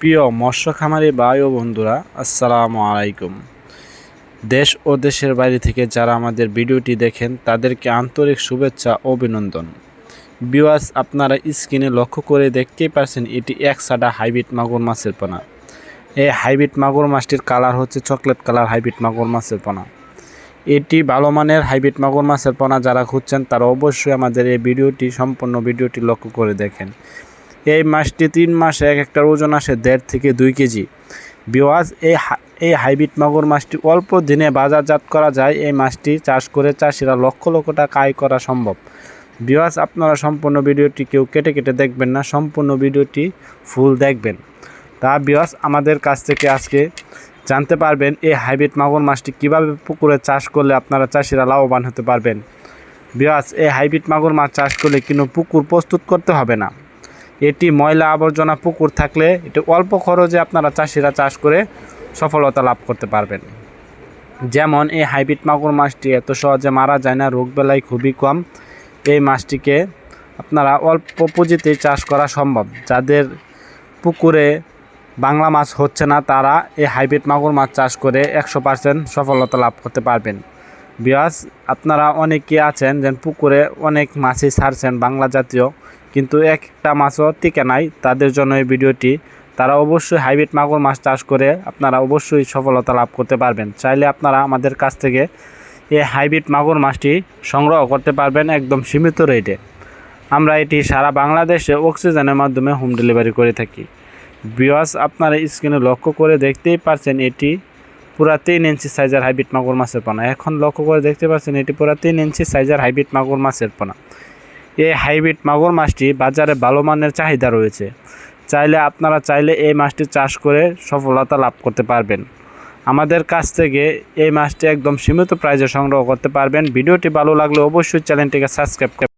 প্রিয় মৎস্য খামারি ভাই ও বন্ধুরা, আসসালামু আলাইকুম। দেশ ও দেশের বাইরে থেকে যারা আমাদের ভিডিওটি দেখেন, তাদেরকে আন্তরিক শুভেচ্ছা ও অভিনন্দন। বিওয়াস আপনারা স্ক্রিনে লক্ষ্য করে দেখতেই পারছেন, এটি এক সাডা হাইব্রিড মাগুর মাছের পোনা। এই হাইব্রিড মাগুর মাছটির কালার হচ্ছে চকলেট কালার হাইব্রিড মাগুর মাছের পোনা। এটি ভালো মানের হাইব্রিড মাগুর মাছের পোনা, যারা খুঁজছেন তারা অবশ্যই আমাদের এই ভিডিওটি, সম্পূর্ণ ভিডিওটি লক্ষ্য করে দেখেন। এই মাছটি তিন মাসে এক একটার ওজন আসে দেড় থেকে দুই কেজি। বিওয়াজ, এই এই হাইব্রিড মাগুর মাছটি অল্প দিনে বাজারজাত করা যায়। এই মাছটি চাষ করে চাষিরা লক্ষ লক্ষ টাকা আয় করা সম্ভব। বিওয়াজ, আপনারা সম্পূর্ণ ভিডিওটি কেউ কেটে কেটে দেখবেন না, সম্পূর্ণ ভিডিওটি ফুল দেখবেন। তা বিওয়াজ, আমাদের কাছ থেকে আজকে জানতে পারবেন এই হাইব্রিড মাগুর মাছটি কীভাবে পুকুরে চাষ করলে আপনারা চাষিরা লাভবান হতে পারবেন। বিওয়াজ, এই হাইব্রিড মাগুর মাছ চাষ করলে কিন্তু পুকুর প্রস্তুত করতে হবে না। এটি ময়লা আবর্জনা পুকুর থাকলে এটি অল্প খরচে আপনারা চাষিরা চাষ করে সফলতা লাভ করতে পারবেন। যেমন এই হাইব্রিড মাগুর মাছটি এত সহজে মারা যায় না, রোগ রোগবেলায় খুবই কম। এই মাছটিকে আপনারা অল্প পুঁজিতেই চাষ করা সম্ভব। যাদের পুকুরে বাংলা মাছ হচ্ছে না, তারা এই হাইব্রিড মাগুর মাছ চাষ করে একশো পার্সেন্ট সফলতা লাভ করতে পারবেন। বিয়াস, আপনারা অনেকে আছেন যেন পুকুরে অনেক মাছই ছাড়ছেন, বাংলা জাতীয় কিন্তু একটা মাছও টিকে নাই। তাদের জন্য এই ভিডিওটি তারা অবশ্যই হাইব্রিড মাগুর মাছ চাষ করে আপনারা অবশ্যই সফলতা লাভ করতে পারবেন। চাইলে আপনারা আমাদের কাছ থেকে এই হাইব্রিড মাগুর মাছটি সংগ্রহ করতে পারবেন একদম সীমিত রেটে। আমরা এটি সারা বাংলাদেশে অক্সিজেনের মাধ্যমে হোম ডেলিভারি করে থাকি। বিয়াস আপনারা স্ক্রিনে লক্ষ্য করে দেখতেই পারছেন এটি পুরা তিন ইঞ্চি সাইজের হাইব্রিড মাগুর মাছের পোনা। এখন লক্ষ্য করে দেখতে পাচ্ছেন এটি পুরা তিন ইঞ্চি সাইজের হাইব্রিড মাগুর মাছের পোনা। এই হাইব্রিড মাগুর মাছটি বাজারে ভালো মানের চাহিদা রয়েছে। চাইলে আপনারা চাইলে এই মাছটি চাষ করে সফলতা লাভ করতে পারবেন। আমাদের কাছ থেকে এই মাছটি একদম সীমিত প্রাইজে সংগ্রহ করতে পারবেন। ভিডিওটি ভালো লাগলে অবশ্যই চ্যানেলটিকে সাবস্ক্রাইব